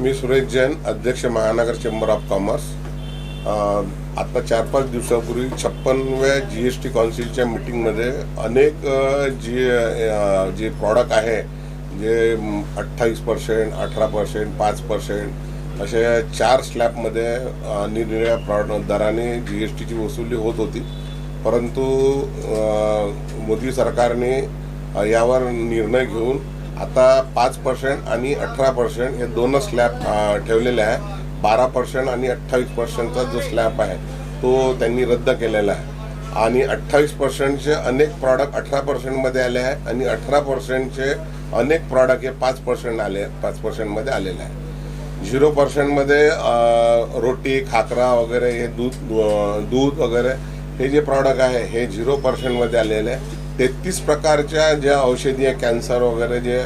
मी सुरेश जैन अध्यक्ष महानगर chamber of commerce आता चार पाच दिवसापूर्वी छप्पनव्या जी एस टी काउन्सिलच्या मिटिंगमध्ये अनेक जी जे प्रॉडक्ट आहे जे अठ्ठावीस पर्सेंट अठरा पर्सेंट पाच पर्सेंट असे चार स्लॅबमध्ये निरनिराळ्या प्रॉड दराने जी एस टीची वसुली होत होती. परंतु मोदी सरकारने यावर निर्णय घेऊन आता पाच पर्सेंट आणि अठरा पर्सेंट हे दोनच स्लॅब ठेवलेले आहे. बारा पर्सेंट आणि अठ्ठावीस पर्सेंटचा जो स्लॅब आहे तो त्यांनी रद्द केलेला आहे. आणि अठ्ठावीस पर्सेंटचे अनेक प्रॉडक्ट अठरा पर्सेंटमध्ये आले आहे आणि अठरा पर्सेंटचे अनेक प्रॉडक्ट हे पाच पर्सेंट आले पाच पर्सेंटमध्ये आलेले आहे. झिरो पर्सेंटमध्ये रोटी खाकरा वगैरे हे दूध दूध वगैरे हे जे प्रॉडक्ट आहे हे झिरो पर्सेंटमध्ये आलेले आहे. तेहतीस प्रकारच्या ज्या औषधी आहे कॅन्सर वगैरे जे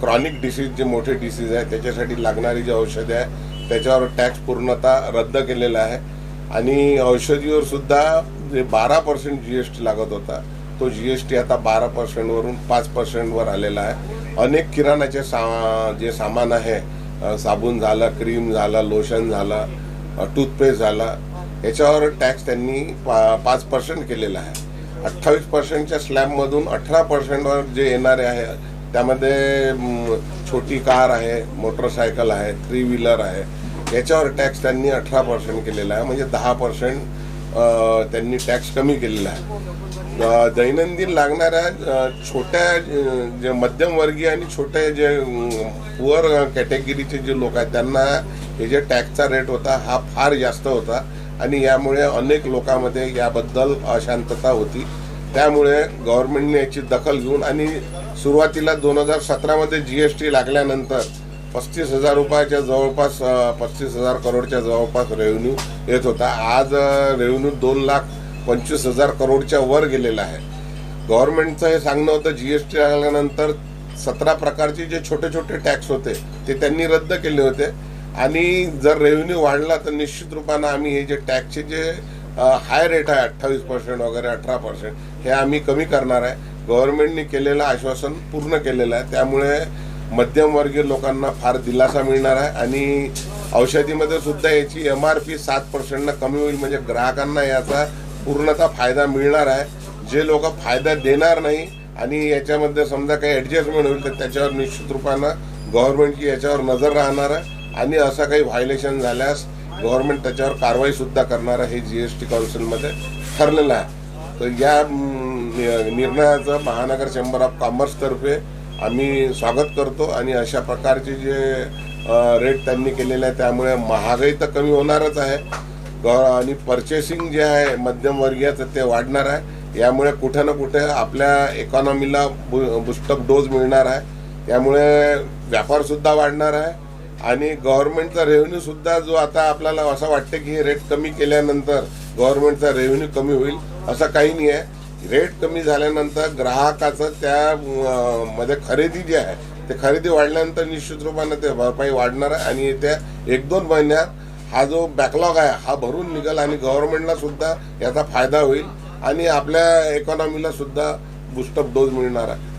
क्रॉनिक डिसीज जे मोठे डिसीज आहे त्याच्यासाठी लागणारी जी औषधे आहे त्याच्यावर टॅक्स पूर्णतः रद्द केलेला आहे. आणि औषधीवर सुद्धा जे बारा पर्सेंट जी एस टी लागत होता तो जी एस टी आता बारा पर्सेंटवरून पाच पर्सेंटवर आलेला आहे. अनेक किराणाचे सा जे सामान आहे अ, साबण झालं क्रीम झालं लोशन झालं टूथपेस्ट झाला याच्यावर टॅक्स त्यांनी पा पाच पर्सेंट केलेला आहे. अठ्ठावीस पर्सेंटच्या स्लॅबमधून अठरा पर्सेंटवर जे येणारे आहे त्यामध्ये छोटी कार आहे मोटरसायकल आहे थ्री व्हीलर आहे याच्यावर टॅक्स त्यांनी अठरा पर्सेंट केलेला आहे. म्हणजे दहा पर्सेंट त्यांनी टॅक्स कमी केलेला आहे. दैनंदिन लागणाऱ्या छोट्या जे मध्यमवर्गीय आणि छोटे जे पुअर कॅटेगरीचे जे लोक आहेत त्यांना हे जे टॅक्सचा रेट होता हा फार जास्त होता. आणि यामुळे अनेक लोकांमध्ये याबद्दल अशांतता होती. त्यामुळे गव्हर्नमेंटने याची दखल घेऊन आणि सुरुवातीला दोन हजार सतरामध्ये जी एस टी लागल्यानंतर पस्तीस हजार रुपयाच्या जवळपास पस्तीस हजार करोडच्या जवळपास रेव्हेन्यू येत होता. आज रेव्हेन्यू दोन लाख पंचवीस हजार करोडच्या वर गेलेला आहे. गव्हर्नमेंटचं हे सांगणं होतं जी एस टी लागल्यानंतर सतरा प्रकारचे जे छोटे छोटे टॅक्स होते ते त्यांनी रद्द केले होते. आणि जर रेव्हेन्यू वाढला तर निश्चित रूपानं आम्ही हे जे टॅक्सचे जे हाय रेट आहे अठ्ठावीस पर्सेंट वगैरे अठरा पर्सेंट हे आम्ही कमी करणार आहे. गव्हर्नमेंटने केलेलं आश्वासन पूर्ण केलेलं आहे. त्यामुळे मध्यमवर्गीय लोकांना फार दिलासा मिळणार आहे. आणि औषधीमध्ये सुद्धा याची एम आर पी सात पर्सेंटनं कमी होईल म्हणजे ग्राहकांना याचा पूर्णतः फायदा मिळणार आहे. जे लोक फायदा देणार नाही आणि याच्यामध्ये समजा काही ॲडजस्टमेंट होईल तर त्याच्यावर निश्चित रूपानं गव्हर्नमेंटची याच्यावर नजर राहणार आहे. आणि असं काही व्हायलेशन झाल्यास गव्हर्नमेंट त्याच्यावर कारवाईसुद्धा करणार हे जी एस टी काउन्सिलमध्ये ठरलेलं आहे. तर या नि- निर्णयाचं महानगर चेंबर ऑफ कॉमर्सतर्फे आम्ही स्वागत करतो आणि अशा प्रकारचे जे रेट त्यांनी केलेले आहे त्यामुळे महागाई तर कमी होणारच आहे. ग- आणि परचेसिंग जे आहे मध्यमवर्गीयाचं ते वाढणार आहे. यामुळे कुठे ना कुठे आपल्या इकॉनॉमीला बु बुस्टअप डोज मिळणार आहे. त्यामुळे व्यापारसुद्धा वाढणार आहे. आणि गव्हर्नमेंटचा रेव्हेन्यू सुद्धा जो आता आपल्याला असं वाटतं की हे रेट कमी केल्यानंतर गव्हर्नमेंटचा रेव्हेन्यू कमी होईल असं काही नाही आहे. रेट कमी झाल्यानंतर ग्राहकाचं त्या मध्ये खरेदी जी आहे ते खरेदी वाढल्यानंतर निश्चित रूपानं ते भरपाई वाढणार आहे. आणि येत्या एक दोन महिन्यात हा जो बॅकलॉग आहे हा भरून निघेल आणि गव्हर्नमेंटला सुद्धा याचा फायदा होईल आणि आपल्या इकॉनॉमीला सुद्धा बुस्टअप डोज मिळणार आहे.